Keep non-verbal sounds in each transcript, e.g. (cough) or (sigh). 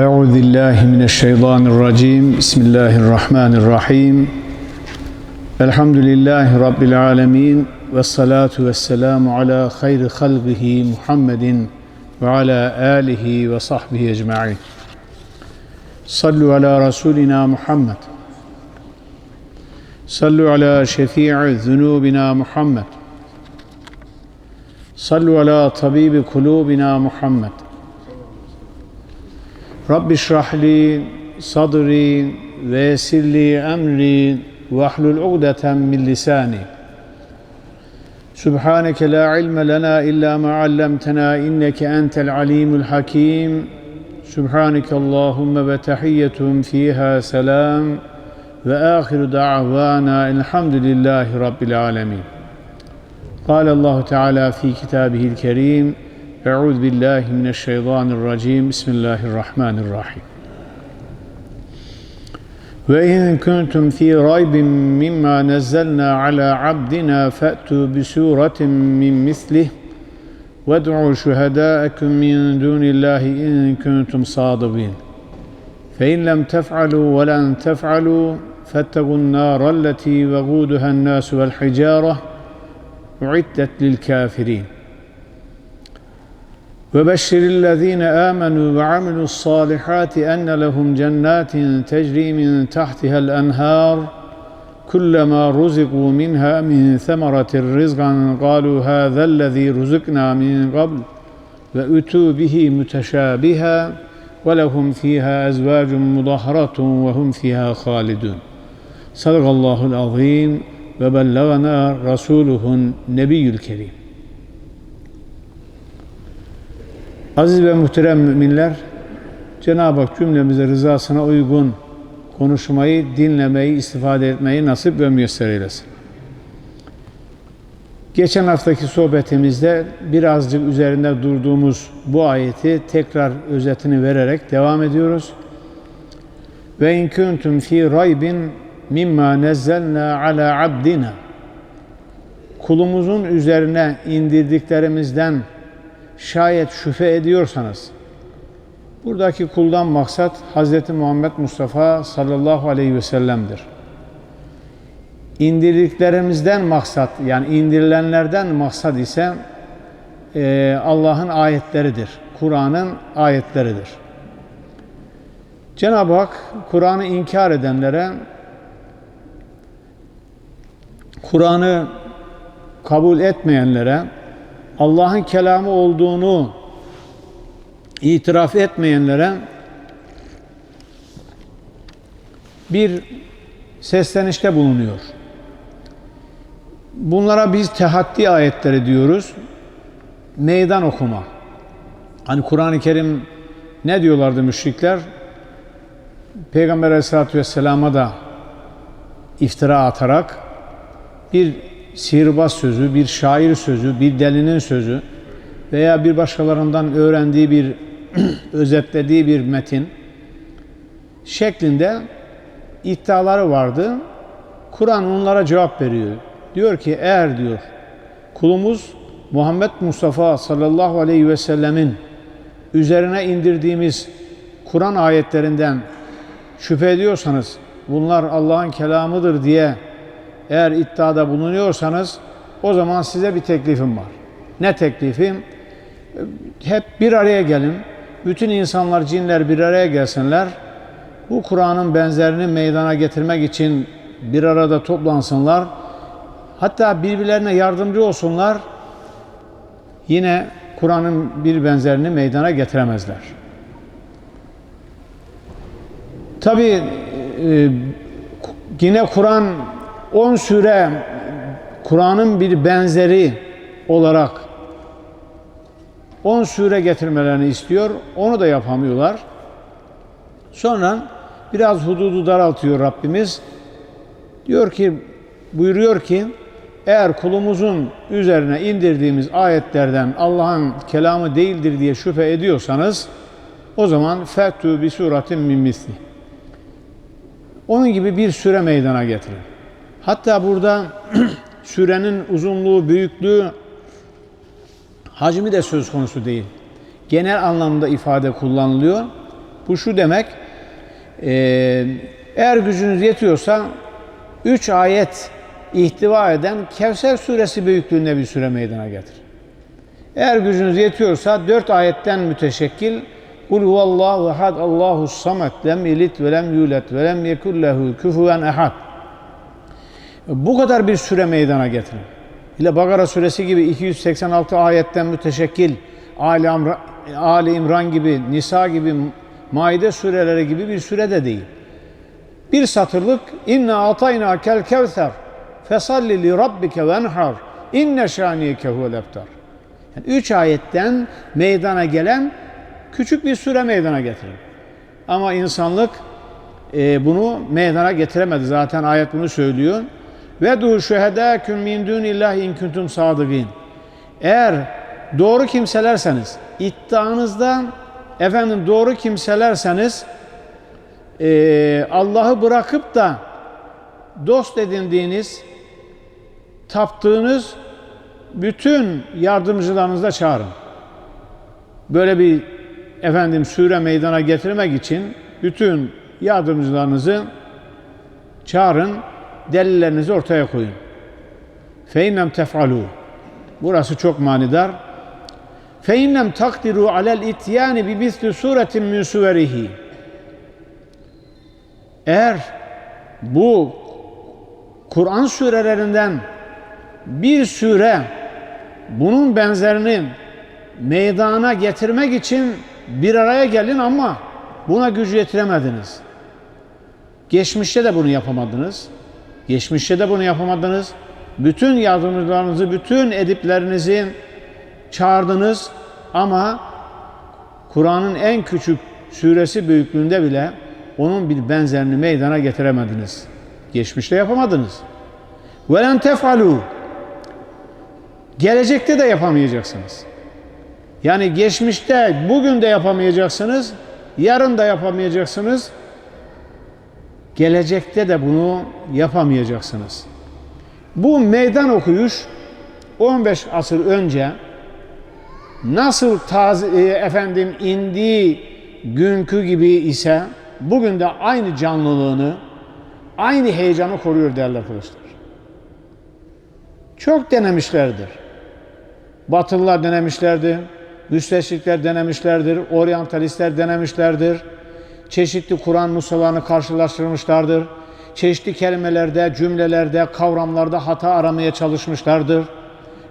Euzu billahi mineşşeytanirracim. Bismillahirrahmanirrahim. Elhamdülillahi rabbil alamin ve salatu vesselamu ala hayri halqihi Muhammedin ve ala alihi ve sahbihi ecmaîn. Sallu ala rasulina Muhammed. Sallu ala şefi'i zunubina Muhammed. Sallu ala tabibi kulubina Muhammed. طبيب قلوبنا محمد رب اشرح لي صدري ويسر لي أمري واحلل عقدة من لساني سبحانك لا علم لنا إلا ما علمتنا إنك أنت العليم الحكيم سبحانك اللهم وتحيتهم فيها سلام وآخر دعوانا الحمد لله رب العالمين قال الله تعالى في كتابه الكريم أعوذ بالله من الشيطان الرجيم. بسم الله الرحمن الرحيم. وإن كنتم في ريب مما نزلنا على عبدنا فأتوا بسورة من مثله وادعوا شهداءكم من دون الله إن كنتم صادقين. فإن لم تفعلوا ولن تفعلوا فاتقوا النار التي وقودها الناس والحجارة أعدت للكافرين. وبشر الذين آمنوا وعملوا الصالحات أن لهم جنات تجري من تحتها الأنهار كلما رزقوا منها من ثمرة رزقا قالوا هذا الذي رزقنا من قبل وأتوا به متشابها ولهم فيها أزواج مطهرة وهم فيها خالدون. صدق الله العظيم وبلغنا رسوله النبي الكريم. Aziz ve muhterem müminler, Cenab-ı Hak cümlemize rızasına uygun konuşmayı, dinlemeyi, istifade etmeyi nasip ve müyesser eylesin. Geçen haftaki sohbetimizde birazcık üzerinde durduğumuz bu ayeti tekrar özetini vererek devam ediyoruz. Ve in kuntum fi raybin mimma nezzelna ala abdina kulumuzun üzerine indirdiklerimizden şayet şüphe ediyorsanız buradaki kuldan maksat Hz. Muhammed Mustafa sallallahu aleyhi ve sellem'dir. İndirdiklerimizden maksat yani indirilenlerden maksat ise e, Allah'ın ayetleridir. Kur'an'ın ayetleridir. Cenab-ı Hak Kur'an'ı inkar edenlere Kur'an'ı kabul etmeyenlere Allah'ın kelamı olduğunu itiraf etmeyenlere bir seslenişte bulunuyor. Bunlara biz tehaddi ayetleri diyoruz. Meydan okuma. Hani Kur'an-ı Kerim ne diyorlardı müşrikler? Peygamber Aleyhisselatü Vesselam'a da iftira atarak bir sihirbaz sözü, bir şair sözü, bir delinin sözü veya bir başkalarından öğrendiği bir (clears throat) özetlediği bir metin şeklinde iddiaları vardı. Kur'an onlara cevap veriyor. Diyor ki eğer diyor kulumuz Muhammed Mustafa sallallahu aleyhi ve sellemin üzerine indirdiğimiz Kur'an ayetlerinden şüphe ediyorsanız bunlar Allah'ın kelamıdır diye eğer iddiada bulunuyorsanız o zaman size bir teklifim var. Ne teklifim? Hep bir araya gelin. Bütün insanlar, cinler bir araya gelsinler. Bu Kur'an'ın benzerini meydana getirmek için bir arada toplansınlar. Hatta birbirlerine yardımcı olsunlar. Yine Kur'an'ın bir benzerini meydana getiremezler. Tabi e, yine Kur'an 10 sure Kur'an'ın bir benzeri olarak 10 sure getirmelerini istiyor. Onu da yapamıyorlar. Sonra biraz hududu daraltıyor Rabbimiz. Diyor ki, buyuruyor ki, eğer kulumuzun üzerine indirdiğimiz ayetlerden Allah'ın kelamı değildir diye şüphe ediyorsanız, o zaman fettu bi suratin min misli. Onun gibi bir süre meydana getirin. Hatta burada (clears throat) sürenin uzunluğu, büyüklüğü, hacmi de söz konusu değil. Genel anlamda ifade kullanılıyor. Bu şu demek, e, eğer gücünüz yetiyorsa 3 ayet ihtiva eden Kevser suresi büyüklüğünde bir sure meydana getir. Eğer gücünüz yetiyorsa 4 ayetten müteşekkil Kul huvallahu ehad Allahu samet lem yelit ve lem yulet ve lem yekul lehu küfüven ehad. Bu kadar bir süre meydana getirin. İle Bakara suresi gibi 286 ayetten müteşekkil Ali, Amra, Ali İmran gibi, Nisa gibi, Maide sureleri gibi bir süre de değil. Bir satırlık inna atayna kel kevser fesalli li rabbike venhar inne şaniyeke huvel ebtar. Yani üç ayetten meydana gelen küçük bir süre meydana getirir. Ama insanlık e, bunu meydana getiremedi. Zaten ayet bunu söylüyor. Ve du şühedâküm min dûnillâhi in kuntum sadıgîn. Eğer doğru kimselerseniz, iddianızda efendim doğru kimselerseniz e, Allah'ı bırakıp da dost edindiğiniz, taptığınız bütün yardımcılarınızı çağırın. Böyle bir efendim sure meydana getirmek için bütün yardımcılarınızı çağırın, delillerinizi ortaya koyun. Feinnem tef'alû. Burası çok manidar. Feinnem takdiru alel ityani bi misli suretin min suverihi. Eğer bu Kur'an surelerinden bir sure bunun benzerini meydana getirmek için bir araya gelin ama buna gücü yetiremediniz. Geçmişte de bunu yapamadınız. Geçmişte de bunu yapamadınız. Bütün yardımcılarınızı, bütün ediplerinizi çağırdınız ama Kur'an'ın en küçük suresi büyüklüğünde bile onun bir benzerini meydana getiremediniz. Geçmişte yapamadınız. Velen tefalu. Gelecekte de yapamayacaksınız. Yani geçmişte, bugün de yapamayacaksınız, yarın da yapamayacaksınız, gelecekte de bunu yapamayacaksınız. Bu meydan okuyuş 15 asır önce nasıl taze, e, efendim indiği günkü gibi ise bugün de aynı canlılığını, aynı heyecanı koruyor değerli arkadaşlar. Çok denemişlerdir. Batılılar denemişlerdi, müsteşrikler denemişlerdir, oryantalistler denemişlerdir. Çeşitli Kur'an nusralarını karşılaştırmışlardır. Çeşitli kelimelerde, cümlelerde, kavramlarda hata aramaya çalışmışlardır.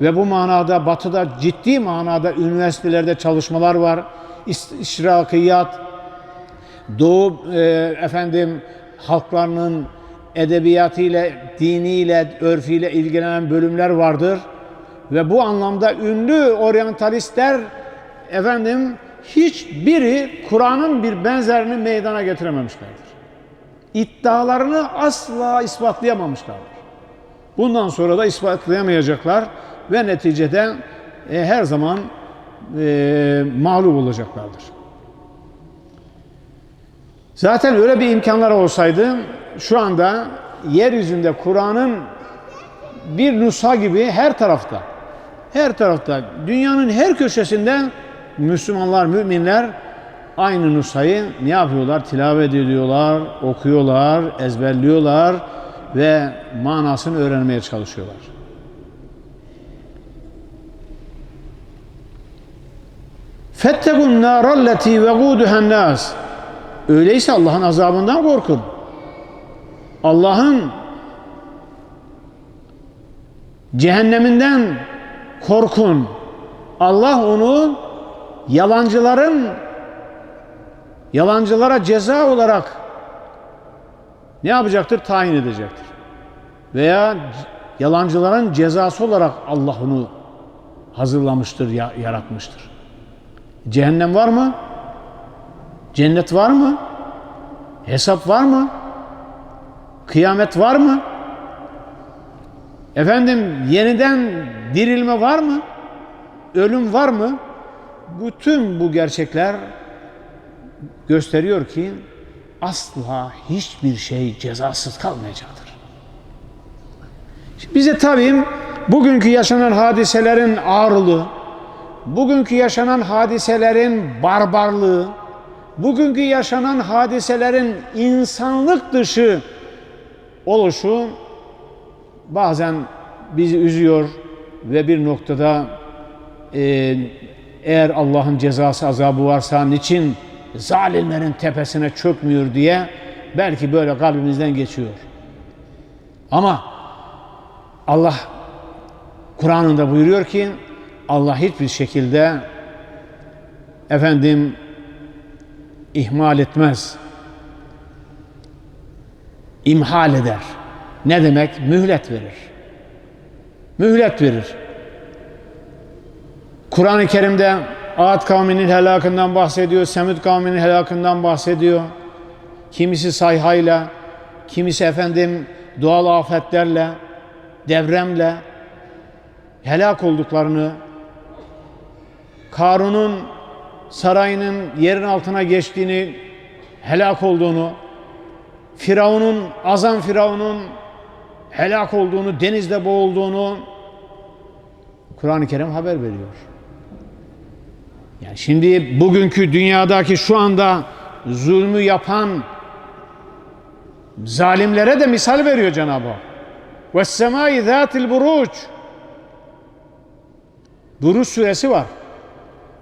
Ve bu manada batıda ciddi manada üniversitelerde çalışmalar var. İş- İşrakiyat, Doğu e, efendim halklarının edebiyatıyla, diniyle, örfiyle ilgilenen bölümler vardır. Ve bu anlamda ünlü oryantalistler efendim hiçbiri Kur'an'ın bir benzerini meydana getirememişlerdir. İddialarını asla ispatlayamamışlardır. Bundan sonra da ispatlayamayacaklar ve neticede e, her zaman e, mağlup olacaklardır. Zaten öyle bir imkanlar olsaydı şu anda yeryüzünde Kur'an'ın bir nusha gibi her tarafta, her tarafta, dünyanın her köşesinde Müslümanlar, müminler aynı nushayı ne yapıyorlar? Tilavet ediyorlar, okuyorlar, ezberliyorlar ve manasını öğrenmeye çalışıyorlar. Fettekun nâralleti vegûduhen nâs. Öyleyse Allah'ın azabından korkun. Allah'ın cehenneminden korkun. Allah onu yalancıların yalancılara ceza olarak ne yapacaktır? Tayin edecektir. Veya yalancıların cezası olarak Allah onu hazırlamıştır, ya- yaratmıştır. Cehennem var mı? Cennet var mı? Hesap var mı? Kıyamet var mı? Efendim yeniden dirilme var mı? Ölüm var mı? Bütün bu gerçekler gösteriyor ki asla hiçbir şey cezasız kalmayacaktır. Şimdi bize tabii bugünkü yaşanan hadiselerin ağırlığı, bugünkü yaşanan hadiselerin barbarlığı bugünkü yaşanan hadiselerin insanlık dışı oluşu bazen bizi üzüyor ve bir noktada e, eğer Allah'ın cezası azabı varsa niçin zalimlerin tepesine çökmüyor diye belki böyle kalbimizden geçiyor. Ama Allah Kur'an'ında buyuruyor ki Allah hiçbir şekilde efendim ihmal etmez. İmhal eder. Ne demek? Mühlet verir. Mühlet verir. Kur'an-ı Kerim'de Ad kavminin helakından bahsediyor, Semud kavminin helakından bahsediyor. Kimisi sayhayla, kimisi efendim doğal afetlerle, devremle helak olduklarını, Karun'un sarayının yerin altına geçtiğini, helak olduğunu, Firavun'un, azam Firavun'un helak olduğunu, denizde boğulduğunu Kur'an-ı Kerim haber veriyor. Yani şimdi bugünkü dünyadaki şu anda zulmü yapan zalimlere de misal veriyor Cenab-ı Hak. Ve semai zatil buruç. Buruç suresi var.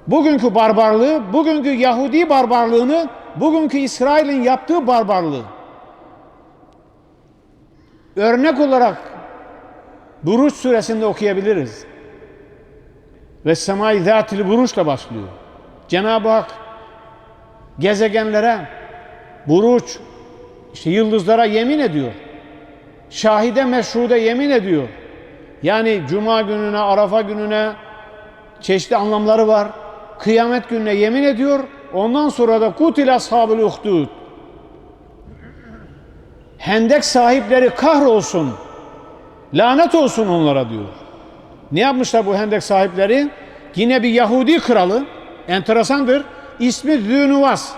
Bugünkü barbarlığı, bugünkü Yahudi barbarlığını, bugünkü İsrail'in yaptığı barbarlığı örnek olarak Buruç suresinde okuyabiliriz. Ve semai zatil buruçla başlıyor. Cenab-ı Hak gezegenlere buruç, işte yıldızlara yemin ediyor. Şahide meşrude yemin ediyor. Yani cuma gününe, arafa gününe çeşitli anlamları var. Kıyamet gününe yemin ediyor. Ondan sonra da kutil ashabul uhdud. Hendek sahipleri kahrolsun. Lanet olsun onlara diyor. Ne yapmışlar bu hendek sahipleri? Yine bir Yahudi kralı, enteresandır. İsmi Zünuvas.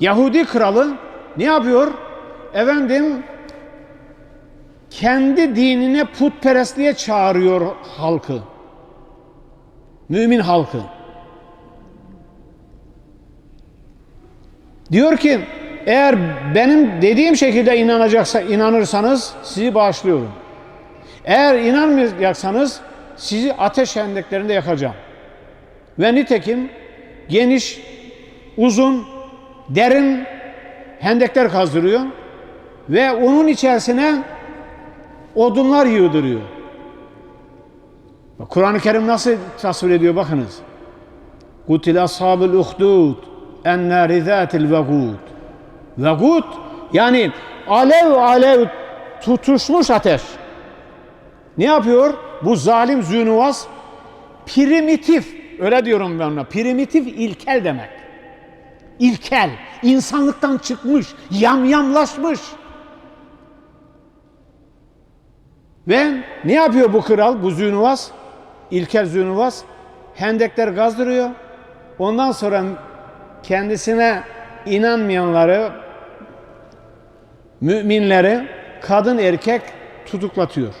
Yahudi kralı ne yapıyor? Efendim kendi dinine putperestliğe çağırıyor halkı. Mümin halkı. Diyor ki eğer benim dediğim şekilde inanacaksa inanırsanız sizi bağışlıyorum. Eğer inanmayacaksanız sizi ateş hendeklerinde yakacağım. Ve nitekim geniş, uzun, derin hendekler kazdırıyor ve onun içerisine odunlar yığdırıyor. Kur'an-ı Kerim nasıl tasvir ediyor bakınız. Kutil ashabul uhdud ennâri zâtil vegûd. Vegûd yani alev alev tutuşmuş ateş. Ne yapıyor? Bu zalim zünuvaz primitif, öyle diyorum ben ona, primitif ilkel demek. İlkel, insanlıktan çıkmış, yamyamlaşmış. Ve ne yapıyor bu kral, bu zünuvaz? İlkel zünuvaz. Hendekler gazdırıyor. Ondan sonra kendisine inanmayanları, müminleri, kadın erkek tutuklatıyor.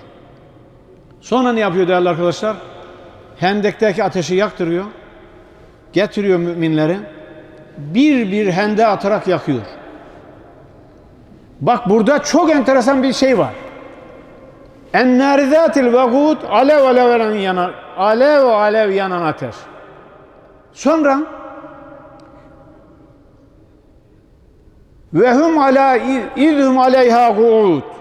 Sonra ne yapıyor değerli arkadaşlar? Hendekteki ateşi yaktırıyor. Getiriyor müminleri. Bir bir hende atarak yakıyor. Bak burada çok enteresan bir şey var. Ennârizâtil vegûd alev alev yanan, alev alev yanan ateş. Sonra ve hum ala idhum aleyha guud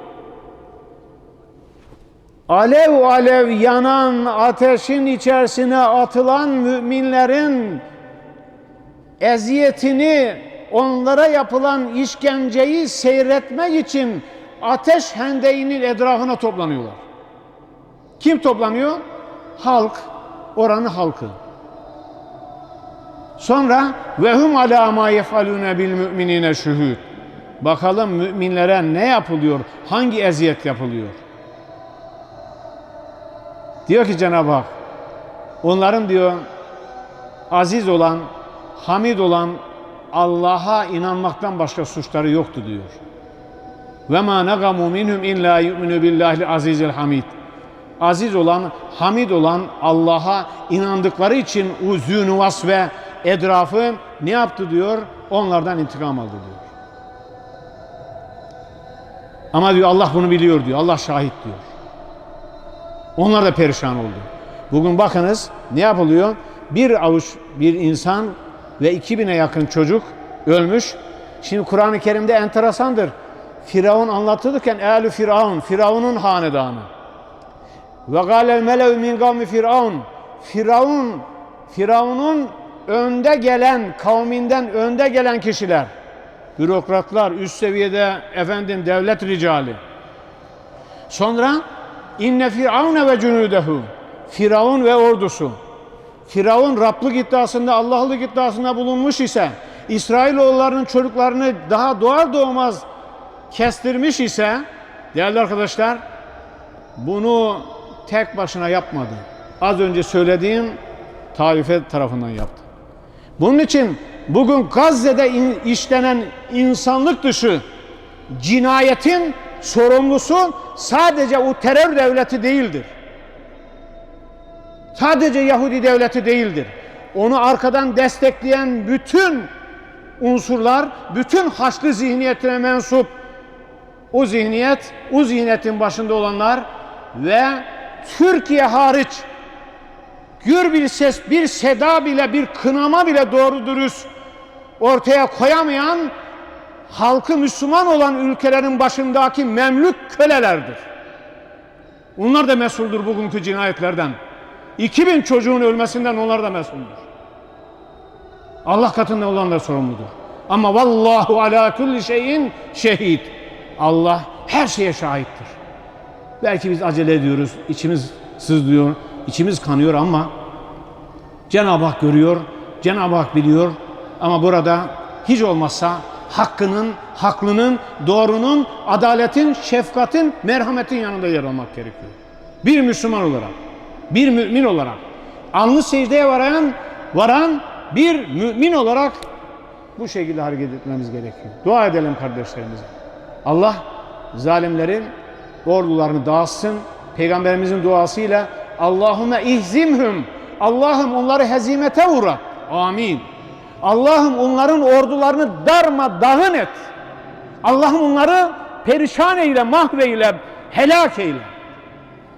alev alev yanan ateşin içerisine atılan müminlerin eziyetini, onlara yapılan işkenceyi seyretmek için ateş hendeğinin etrafına toplanıyorlar. Kim toplanıyor? Halk, oranın halkı. Sonra ve hum ala ma yefalune bil müminine şuhud. Bakalım müminlere ne yapılıyor? Hangi eziyet yapılıyor? Diyor ki Cenab-ı Hak, onların diyor aziz olan, hamid olan Allah'a inanmaktan başka suçları yoktu diyor. Ve ma negamu minhum illa yu'minu billahi azizil hamid. Aziz olan, hamid olan Allah'a inandıkları için uzun vas ve etrafı ne yaptı diyor? Onlardan intikam aldı diyor. Ama diyor Allah bunu biliyor diyor. Allah şahit diyor. Onlar da perişan oldu. Bugün bakınız ne yapılıyor? Bir avuç bir insan ve 2000'e yakın çocuk ölmüş. Şimdi Kur'an-ı Kerim'de enteresandır. Firavun anlatılırken Ehl-i Firavun, Firavun'un hanedanı. Ve gâlel melev min gavmi Firavun. Firavun, Firavun'un önde gelen, kavminden önde gelen kişiler. Bürokratlar, üst seviyede efendim devlet ricali. Sonra inne firavune ve cunudehu. Firavun ve ordusu. Firavun Rablık iddiasında, Allah'lık iddiasında bulunmuş ise, İsrailoğullarının çocuklarını daha doğar doğmaz kestirmiş ise, değerli arkadaşlar, bunu tek başına yapmadı. Az önce söylediğim taife tarafından yaptı. Bunun için bugün Gazze'de işlenen insanlık dışı cinayetin sorumlusu sadece o terör devleti değildir. Sadece Yahudi devleti değildir. Onu arkadan destekleyen bütün unsurlar, bütün Haçlı zihniyetine mensup o zihniyet, o zihniyetin başında olanlar ve Türkiye hariç gür bir ses, bir seda bile, bir kınama bile doğru dürüst ortaya koyamayan halkı Müslüman olan ülkelerin başındaki memlük kölelerdir. Onlar da mesuldür bugünkü cinayetlerden. 2000 çocuğun ölmesinden onlar da mesuldür. Allah katında olanlar sorumludur. Ama vallahu ala kulli şeyin şehid. Allah her şeye şahittir. Belki biz acele ediyoruz, içimiz sızlıyor, içimiz kanıyor ama Cenab-ı Hak görüyor, Cenab-ı Hak biliyor ama burada hiç olmazsa hakkının, haklının, doğrunun, adaletin, şefkatin, merhametin yanında yer almak gerekiyor. Bir Müslüman olarak, bir mümin olarak, alnı secdeye varan, varan bir mümin olarak bu şekilde hareket etmemiz gerekiyor. Dua edelim kardeşlerimize. Allah zalimlerin ordularını dağıtsın. Peygamberimizin duasıyla Allahümme ihzimhum. Allah'ım onları hezimete uğrat. Amin. Allah'ım onların ordularını darmadağın et. Allah'ım onları perişan eyle, mahveyle, helak eyle.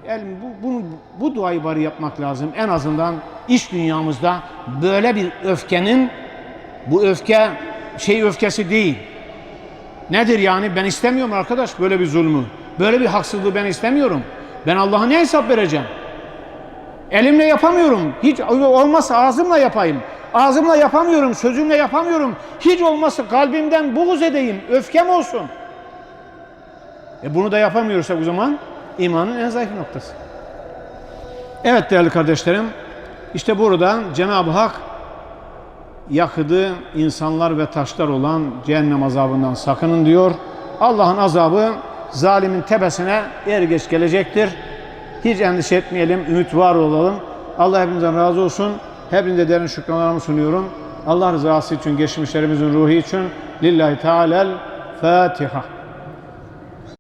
Yani bu, bunu, bu duayı bari yapmak lazım. En azından iş dünyamızda böyle bir öfkenin, bu öfke şey öfkesi değil. Nedir yani? Ben istemiyorum arkadaş böyle bir zulmü. Böyle bir haksızlığı ben istemiyorum. Ben Allah'a ne hesap vereceğim? Elimle yapamıyorum. Hiç olmazsa ağzımla yapayım. Ağzımla yapamıyorum, sözümle yapamıyorum. Hiç olmazsa kalbimden buğz edeyim, öfkem olsun. E bunu da yapamıyorsak o zaman imanın en zayıf noktası. Evet değerli kardeşlerim, işte burada Cenab-ı Hak yakıdı insanlar ve taşlar olan cehennem azabından sakının diyor. Allah'ın azabı zalimin tepesine er geç gelecektir. Hiç endişe etmeyelim, ümit var olalım. Allah hepinizden razı olsun. Hepinize derin şükranlarımı sunuyorum. Allah rızası için, geçmişlerimizin ruhu için. Lillahi Teala'l Fatiha.